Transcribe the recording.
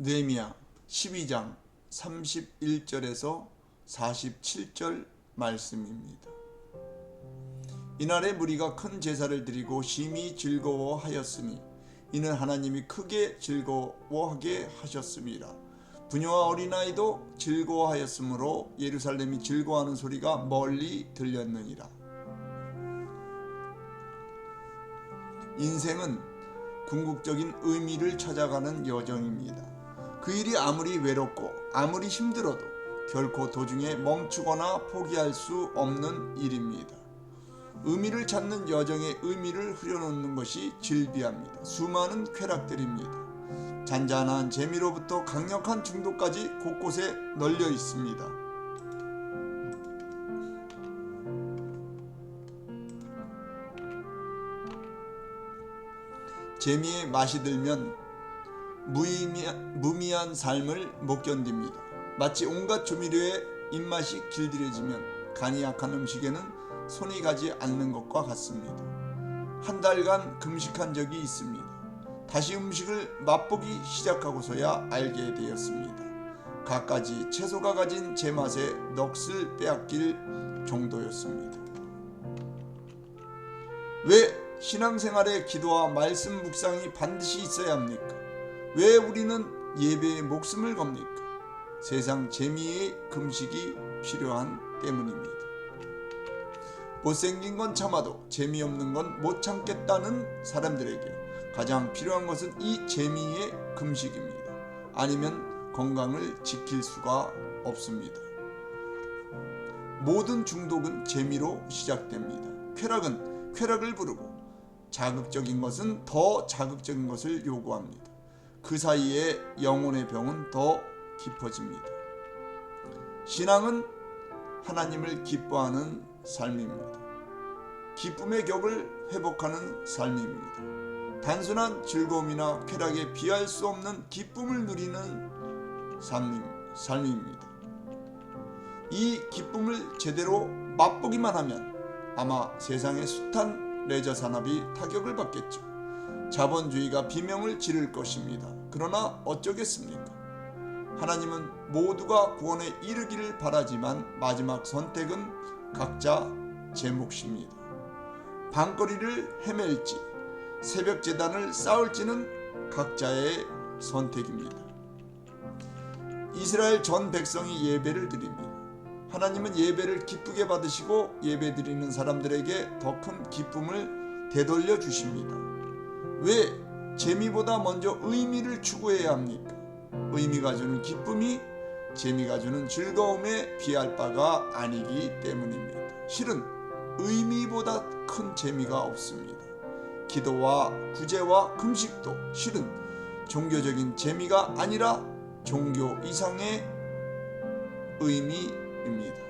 느헤미야 12장 31절에서 47절 말씀입니다. 이날에 무리가 큰 제사를 드리고 심히 즐거워하였으니 이는 하나님이 크게 즐거워하게 하셨습니다. 부녀와 어린아이도 즐거워하였으므로 예루살렘이 즐거워하는 소리가 멀리 들렸느니라. 인생은 궁극적인 의미를 찾아가는 여정입니다. 그 일이 아무리 외롭고 아무리 힘들어도 결코 도중에 멈추거나 포기할 수 없는 일입니다. 의미를 찾는 여정의 의미를 흐려놓는 것이 질비합니다. 수많은 쾌락들입니다. 잔잔한 재미로부터 강력한 중독까지 곳곳에 널려 있습니다. 재미에 맛이 들면 무의미한, 무미한 삶을 못 견딥니다. 마치 온갖 조미료의 입맛이 길들여지면 간이 약한 음식에는 손이 가지 않는 것과 같습니다. 한 달간 금식한 적이 있습니다. 다시 음식을 맛보기 시작하고서야 알게 되었습니다. 갖가지 채소가 가진 제 맛에 넋을 빼앗길 정도였습니다. 왜 신앙생활에 기도와 말씀 묵상이 반드시 있어야 합니까? 왜 우리는 예배에 목숨을 겁니까? 세상 재미의 금식이 필요한 때문입니다. 못생긴 건 참아도 재미없는 건 못 참겠다는 사람들에게 가장 필요한 것은 이 재미의 금식입니다. 아니면 건강을 지킬 수가 없습니다. 모든 중독은 재미로 시작됩니다. 쾌락은 쾌락을 부르고 자극적인 것은 더 자극적인 것을 요구합니다. 그 사이에 영혼의 병은 더 깊어집니다. 신앙은 하나님을 기뻐하는 삶입니다. 기쁨의 격을 회복하는 삶입니다. 단순한 즐거움이나 쾌락에 비할 수 없는 기쁨을 누리는 삶, 삶입니다. 이 기쁨을 제대로 맛보기만 하면 아마 세상의 숱한 레저 산업이 타격을 받겠죠. 자본주의가 비명을 지를 것입니다. 그러나 어쩌겠습니까? 하나님은 모두가 구원에 이르기를 바라지만 마지막 선택은 각자 제 몫입니다. 방거리를 헤맬지 새벽 재단을 쌓을지는 각자의 선택입니다. 이스라엘 전 백성이 예배를 드립니다. 하나님은 예배를 기쁘게 받으시고 예배 드리는 사람들에게 더 큰 기쁨을 되돌려 주십니다. 왜 재미보다 먼저 의미를 추구해야 합니까? 의미가 주는 기쁨이 재미가 주는 즐거움에 비할 바가 아니기 때문입니다. 실은 의미보다 큰 재미가 없습니다. 기도와 구제와 금식도 실은 종교적인 재미가 아니라 종교 이상의 의미입니다.